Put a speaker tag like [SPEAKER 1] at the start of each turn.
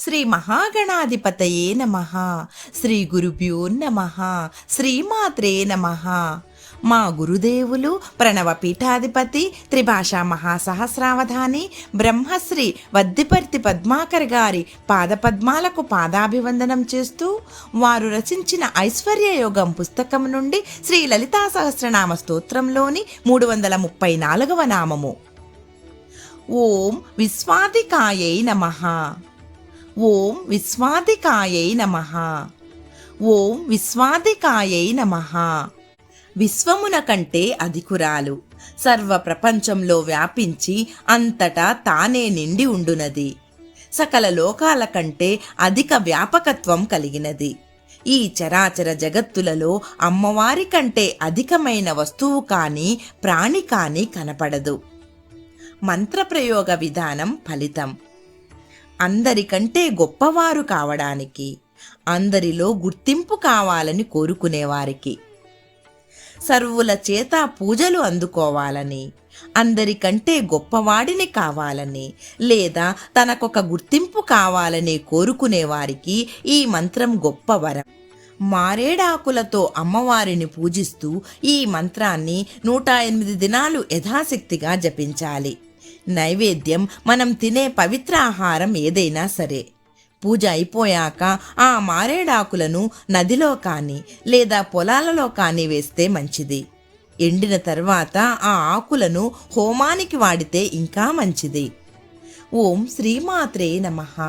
[SPEAKER 1] శ్రీ మహాగణాధిపతయే నమ. శ్రీ గురుభ్యో నమ. శ్రీమాత్రే నమ. మా గురుదేవులు ప్రణవ పీఠాధిపతి త్రిభాషా మహాసహస్రావధాని బ్రహ్మశ్రీ వద్దిపర్తి పద్మాకర్ గారి పాదపద్మాలకు పాదాభివందనం చేస్తూ వారు రచించిన ఐశ్వర్యయోగం పుస్తకం నుండి శ్రీ లలితా సహస్రనామ స్తోత్రంలోని మూడు వందల ముప్పై నాలుగవ నామము. ఓం విశ్వాదికాయై నమః. ఓం విశ్వాదికాయై నమః. ఓం విశ్వాదికాయై నమః. విశ్వమున కంటే అధికురాలు. సర్వ ప్రపంచంలో వ్యాపించి అంతటా తానే నిండి ఉండునది. సకల లోకాల కంటే అధిక వ్యాపకత్వం కలిగినది. ఈ చరాచర జగత్తులలో అమ్మవారి కంటే అధికమైన వస్తువు కానీ ప్రాణి కానీ కనపడదు. మంత్రప్రయోగ విధానం ఫలితం. అందరికంటే గొప్పవారు కావడానికి అందరిలో గుర్తింపు కావాలని కోరుకునేవారికి. సర్వుల చేత పూజలు అందుకోవాలని అందరికంటే గొప్పవాడిని కావాలని లేదా తనకొక గుర్తింపు కావాలని కోరుకునేవారికి ఈ మంత్రం గొప్ప వరం మారేడాకులతో అమ్మవారిని పూజిస్తూ ఈ మంత్రాన్ని నూట ఎనిమిది దినాలు యథాశక్తిగా జపించాలి. నైవేద్యం మనం తినే పవిత్ర ఆహారం ఏదైనా సరే. పూజ అయిపోయాక ఆ మారేడాకులను నదిలో కానీ లేదా పొలాలలో కానీ వేస్తే మంచిది. ఎండిన తర్వాత ఆ ఆకులను హోమానికి వాడితే ఇంకా మంచిది. ఓం శ్రీమాత్రే నమః.